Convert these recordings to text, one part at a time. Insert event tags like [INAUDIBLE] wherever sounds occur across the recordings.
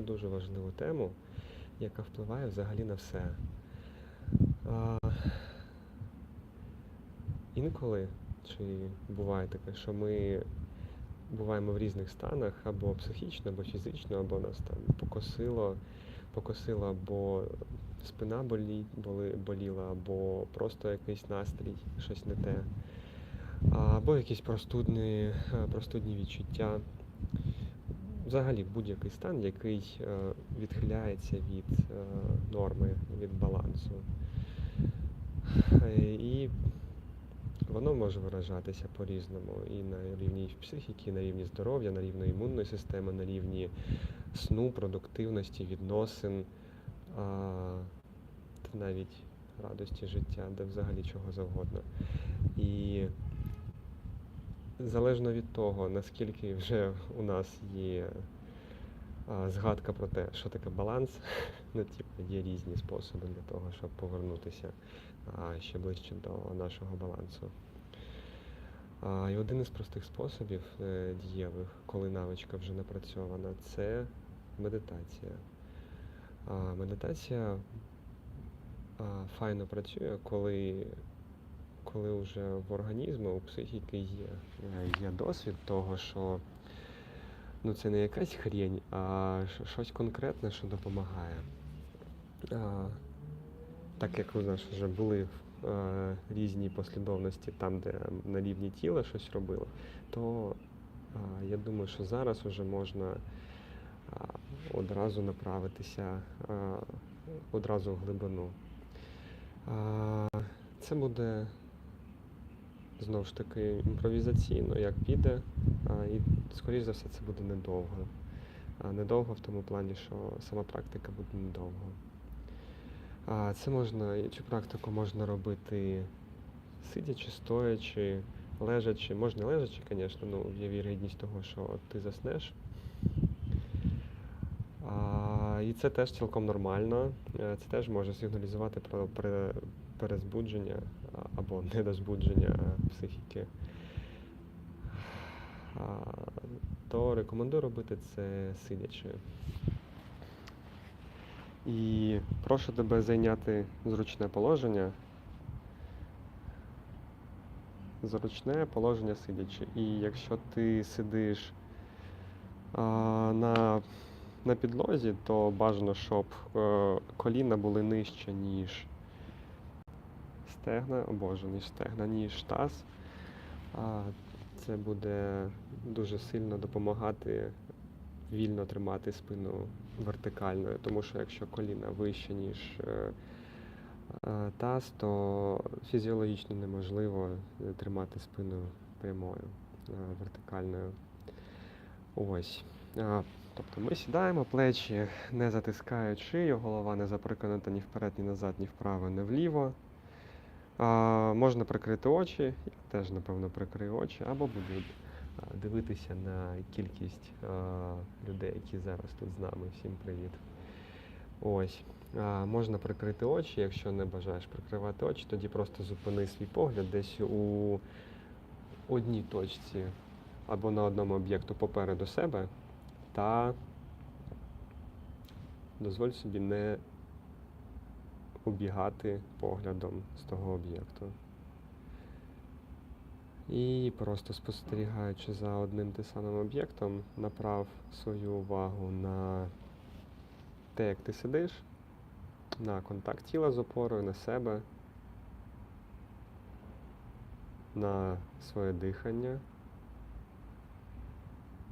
дуже важливу тему, яка впливає взагалі на все. А, інколи, чи буває таке, що ми буваємо в різних станах, або психічно, або фізично, або нас там покосило, покосило, або спина болі, боли, боліла, або просто якийсь настрій, щось не те, або якісь простудні, е, простудні відчуття. Взагалі будь-який стан, який е, відхиляється від е, норми, від балансу. І воно може виражатися по-різному і на рівні психіки, і на рівні здоров'я, на рівні імунної системи, на рівні сну, продуктивності, відносин, та навіть радості життя, де взагалі чого завгодно. І залежно від того, наскільки вже у нас є згадка про те, що таке баланс, [LAUGHS] ну, типу, є різні способи для того, щоб повернутися ще ближче до нашого балансу. І один із простих способів е, дієвих, коли навичка вже напрацьована, це медитація. Медитація файно працює, коли коли вже в організму, у психіки є, е, є досвід того, що ну, це не якась хрень, а щось конкретне, що допомагає. А, так як у нас вже були е, різні послідовності там, де на рівні тіла щось робили, то а, я думаю, що зараз вже можна а, одразу направитися а, одразу в глибину. А, Це буде знову ж таки імпровізаційно, як піде, і скоріш за все це буде недовго. Недовго в тому плані, що сама практика буде недовго. Це можна, цю практику можна робити сидячи, стоячи, лежачи. Можна лежачи, звісно, ну, є вірогідність того, що ти заснеш. І це теж цілком нормально. Е, Це теж може сигналізувати про перезбудження або недозбудження психіки. То рекомендую робити це сидячи. І прошу тебе зайняти зручне положення. Зручне положення сидячи. І якщо ти сидиш а, на, на підлозі, то бажано, щоб е, коліна були нижче, ніж стегна, о боже, ніж стегна, ніж таз. А, це буде дуже сильно допомагати вільно тримати спину вертикальною, тому що якщо коліна вище, ніж е, е, таз, то фізіологічно неможливо е, тримати спину прямою, вертикальною. Ось. Тобто ми сідаємо, плечі не затискають шию, голова не запрокинута ні вперед, ні назад, ні вправо, ні вліво. А, можна прикрити очі, я теж, напевно, прикрию очі, або буду дивитися на кількість а, людей, які зараз тут з нами. Всім привіт. Ось. А, можна прикрити очі, якщо не бажаєш прикривати очі, тоді просто зупини свій погляд десь у одній точці або на одному об'єкту попереду себе та дозволь собі не убігати поглядом з того об'єкту. І просто спостерігаючи за одним тим самим об'єктом, направ свою увагу на те, як ти сидиш, на контакт тіла з опорою, на себе, на своє дихання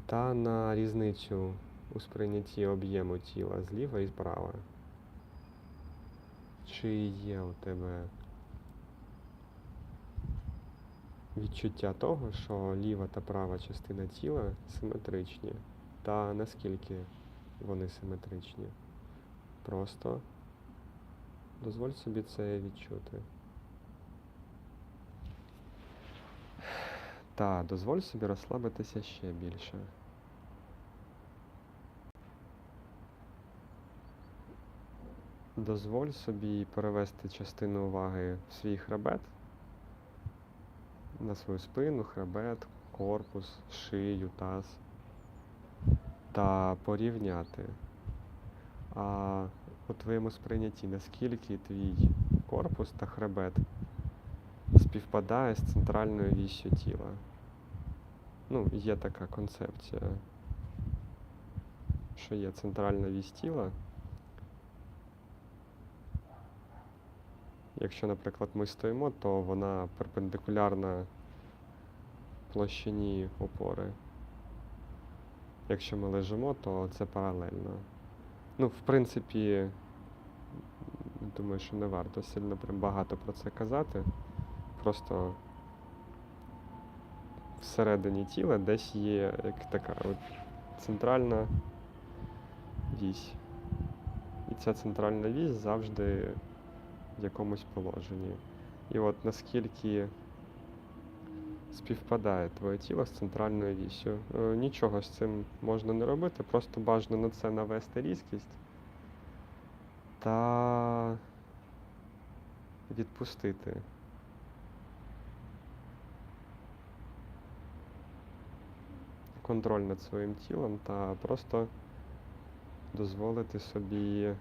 та на різницю у сприйнятті об'єму тіла зліва і справа. Чи є у тебе відчуття того, що ліва та права частина тіла симетричні, та наскільки вони симетричні? Просто дозволь собі це відчути. Та дозволь собі розслабитися ще більше. Дозволь собі перевести частину уваги в свій хребет, на свою спину, хребет, корпус, шию, таз та порівняти а у твоєму сприйнятті, наскільки твій корпус та хребет співпадає з центральною віссю тіла. Ну, є така концепція, що є центральна вісь тіла. Якщо, наприклад, ми стоїмо, то вона перпендикулярна площині опори. Якщо ми лежимо, то це паралельно. Ну, в принципі, думаю, що не варто сильно прям багато про це казати. Просто всередині тіла десь є як така от центральна вісь. І ця центральна вісь завжди в якомусь положенні. І от наскільки співпадає твоє тіло з центральною вісю. Е, Нічого з цим можна не робити, просто бажано на це навести різкість та відпустити. Контроль над своїм тілом та просто дозволити собі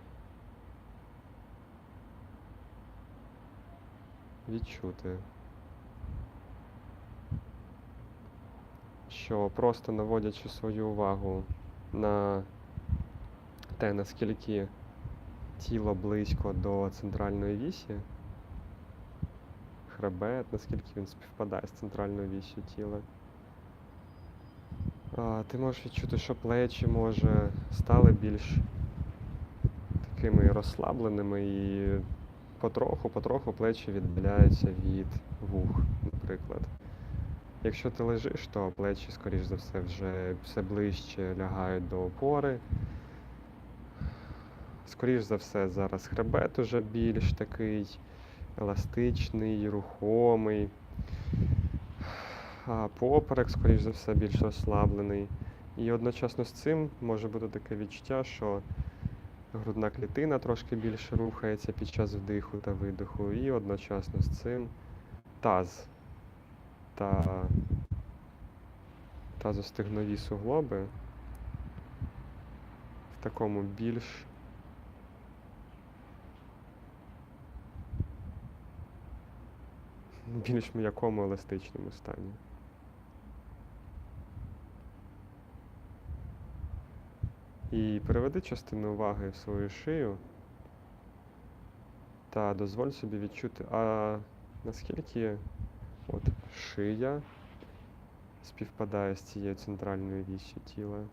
відчути. що просто наводячи свою увагу на те, наскільки тіло близько до центральної вісі, хребет, наскільки він співпадає з центральною вісю тіла, ти можеш відчути, що плечі може стали більш такими розслабленими і потроху, потроху плечі віддаляються від вух, наприклад. Якщо ти лежиш, то плечі, скоріш за все, вже все ближче лягають до опори. Скоріш за все, зараз хребет уже більш такий еластичний, рухомий. А поперек, скоріш за все, більш розслаблений. І одночасно з цим може бути таке відчуття, що грудна клітина трошки більше рухається під час вдиху та видиху, і одночасно з цим таз та тазостегнові суглоби в такому більш більш м'якому еластичному стані. І переведи частину уваги в свою шию та дозволь собі відчути, а наскільки от шия співпадає з цією центральною віссю тіла.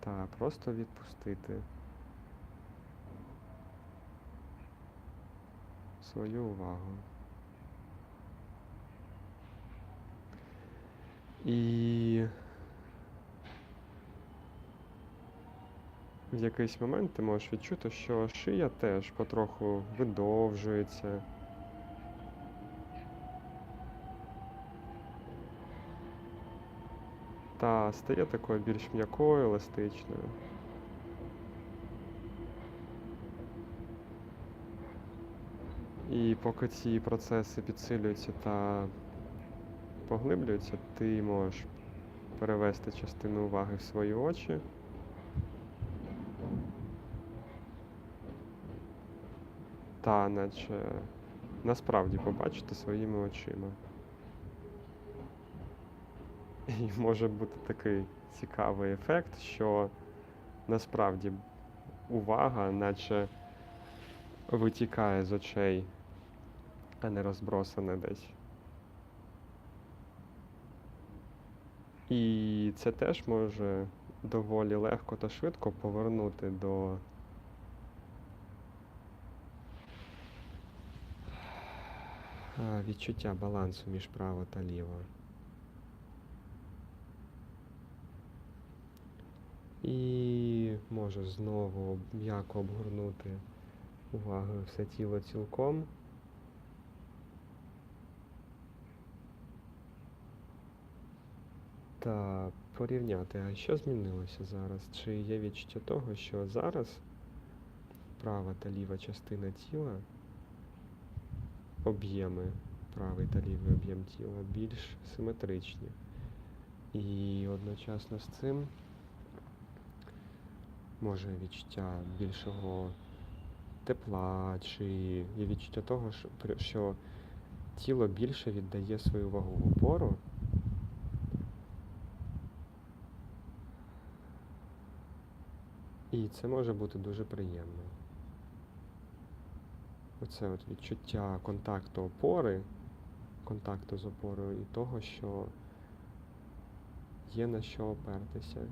Та просто відпустити свою увагу. І в якийсь момент ти можеш відчути, що шия теж потроху видовжується. Та стає такою більш м'якою, еластичною. І поки ці процеси підсилюються та поглиблюються, ти можеш перевести частину уваги в свої очі. Та наче насправді побачити своїми очима. І може бути такий цікавий ефект, що насправді увага, наче витікає з очей, а не розбросана десь. І це теж може доволі легко та швидко повернути до відчуття балансу між право та ліво. І можеш знову м'яко обгорнути увагою все тіло цілком. Та порівняти, а що змінилося зараз? Чи є відчуття того, що зараз права та ліва частина тіла, об'єми, правий та лівий об'єм тіла більш симетричні. І одночасно з цим може відчуття більшого тепла, чи є відчуття того, що, тіло більше віддає свою вагу опору. І це може бути дуже приємно. Оце от відчуття контакту опори, контакту з опорою і того, що є на що опертися.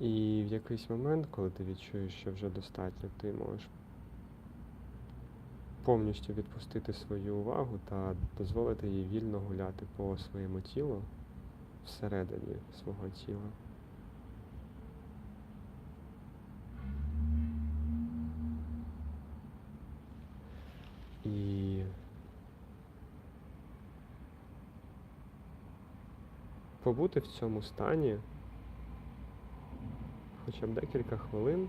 І в якийсь момент, коли ти відчуєш, що вже достатньо, ти можеш повністю відпустити свою увагу та дозволити їй вільно гуляти по своєму тілу всередині свого тіла. І побути в цьому стані хоча б декілька хвилин.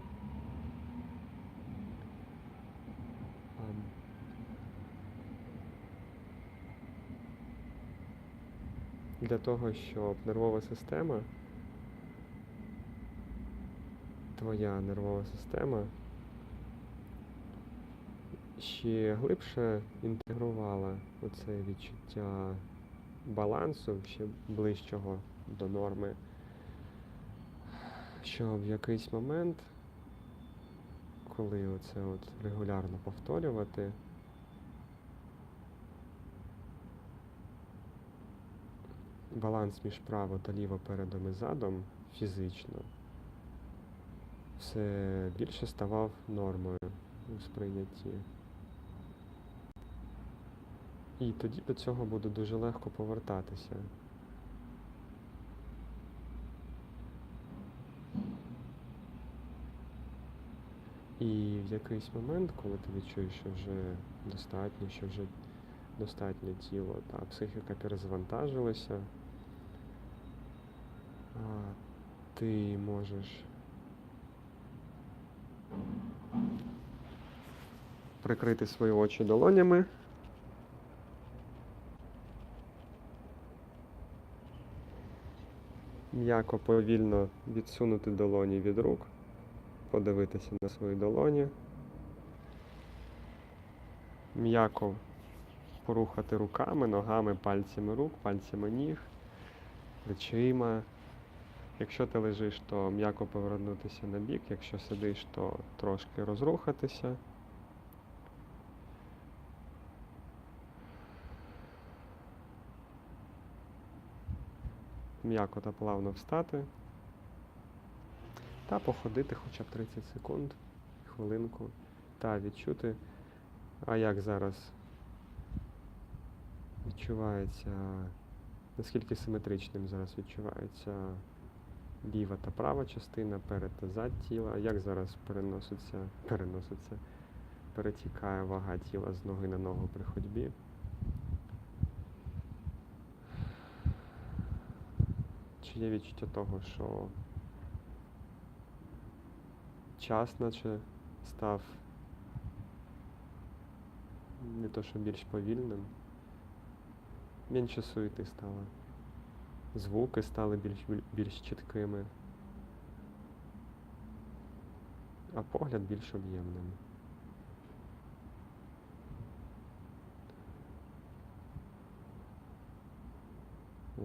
Для того, щоб нервова система, твоя нервова система ще глибше інтегрувала оце відчуття балансу, ще ближчого до норми, що в якийсь момент, коли оце от регулярно повторювати, баланс між право та ліво передом і задом фізично все більше ставав нормою у сприйнятті. І тоді до цього буде дуже легко повертатися. І в якийсь момент, коли ти відчуєш, що вже достатньо, що вже достатнє тіло та психіка перезавантажилася, а, ти можеш прикрити свої очі долонями. М'яко повільно відсунути долоні від рук, подивитися на свої долоні. М'яко порухати руками, ногами, пальцями рук, пальцями ніг, плечима. Якщо ти лежиш, то м'яко повернутися на бік, якщо сидиш, то трошки розрухатися. М'яко та плавно встати та походити хоча б 30 секунд, хвилинку, та відчути, а як зараз відчувається, наскільки симетричним зараз відчувається ліва та права частина, перед та зад тіла, як зараз переноситься, переноситься, перетікає вага тіла з ноги на ногу при ходьбі. Чи є відчуття того, що час наче став не то, що більш повільним, менше суєти стало. Звуки стали більш, більш чіткими, а погляд більш об'ємним.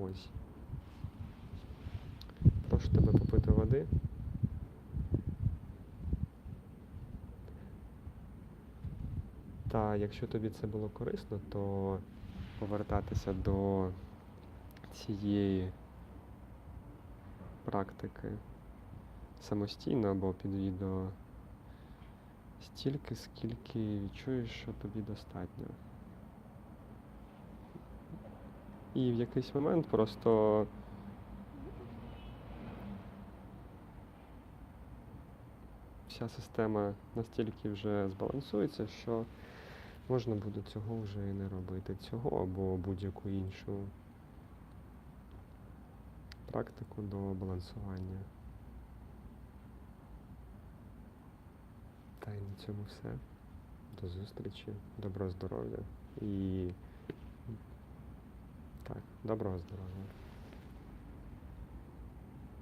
Ось. Прошу тебе попити води. Та якщо тобі це було корисно, то повертатися до цієї практики самостійно або під відео стільки, скільки відчуєш, що тобі достатньо. І в якийсь момент просто вся система настільки вже збалансується, що можна буде цього вже і не робити. Цього або будь-яку іншу практику до балансування. Та й на цьому все. До зустрічі, доброго здоров'я і так, доброго здоров'я.